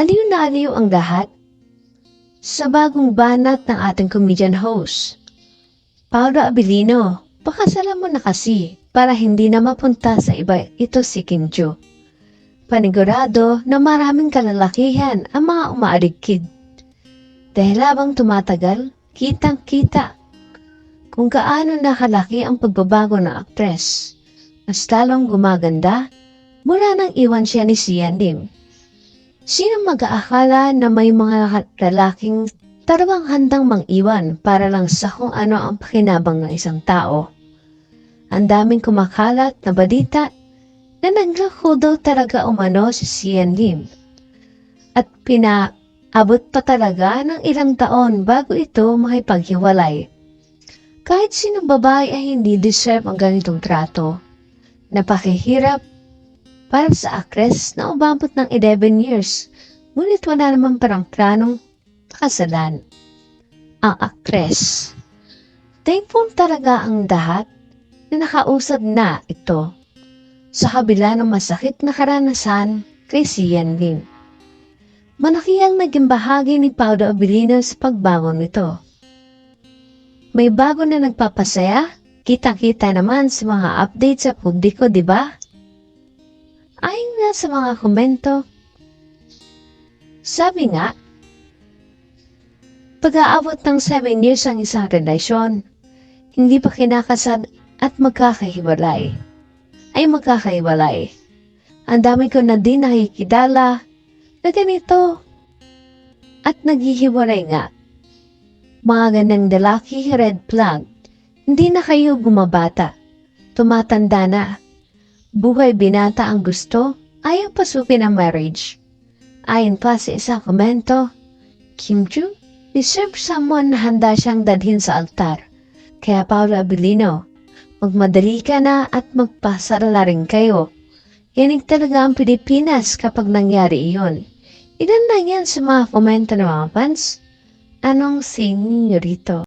Aliw na aliw ang lahat sa bagong banat ng ating comedian host. Paolo Abilino, pakasalan mo na kasi para hindi na mapunta sa iba ito si Kim Joo. Panigurado na maraming kalalakihan ang mga umaaligkid. Dahil habang tumatagal, kitang-kita kung gaano nakalaki ang pagbabago ng aktres. Mas lalong gumaganda mula nang iwan siya ni Sian Lim. Sino mag-aakala na may mga lalaking tarabang handang mang-iwan para lang sa kung ano ang pakinabang ng isang tao? Ang daming kumakalat na balita na naglako daw talaga umano si Sian Lim. At pinaabot pa talaga ng ilang taon bago ito makipaghiwalay. Kahit sinong babae ay hindi deserve ang ganitong trato. Napakihirap para sa aktres na umabot ng 11 years, ngunit wala naman parang planong pakasalan. Ang aktres. Thankful talaga ang lahat na nakausap na ito sa kabila ng masakit na karanasan kay Sian Lim. Malaki ang naging bahagi ni Paulo Abilino sa pagbago nito. May bago na nagpapasaya, kita-kita naman sa mga update sa publiko, di ba? Ayon nga sa mga komento, sabi nga, pag-aabot ng 7 years ang isang relasyon, hindi pa kinakasal at magkakahiwalay, ay magkakahiwalay. Ang dami ko na din nakikidala na ganito. At naghihiwalay nga. Mga ganang lalaki red flag, hindi na kayo gumabata, tumatanda na, buhay binata ang gusto, ayaw pasukin ang marriage. Ayon pa sa isang komento, Kim Joo deserve someone handa siyang dalhin sa altar. Kaya Paula Abilino, magmadali ka na at magpasarala rin kayo. Yanig talaga ang Pilipinas kapag nangyari iyon. Ilan lang yan sa mga komento ng mga fans? Anong sing ninyo rito?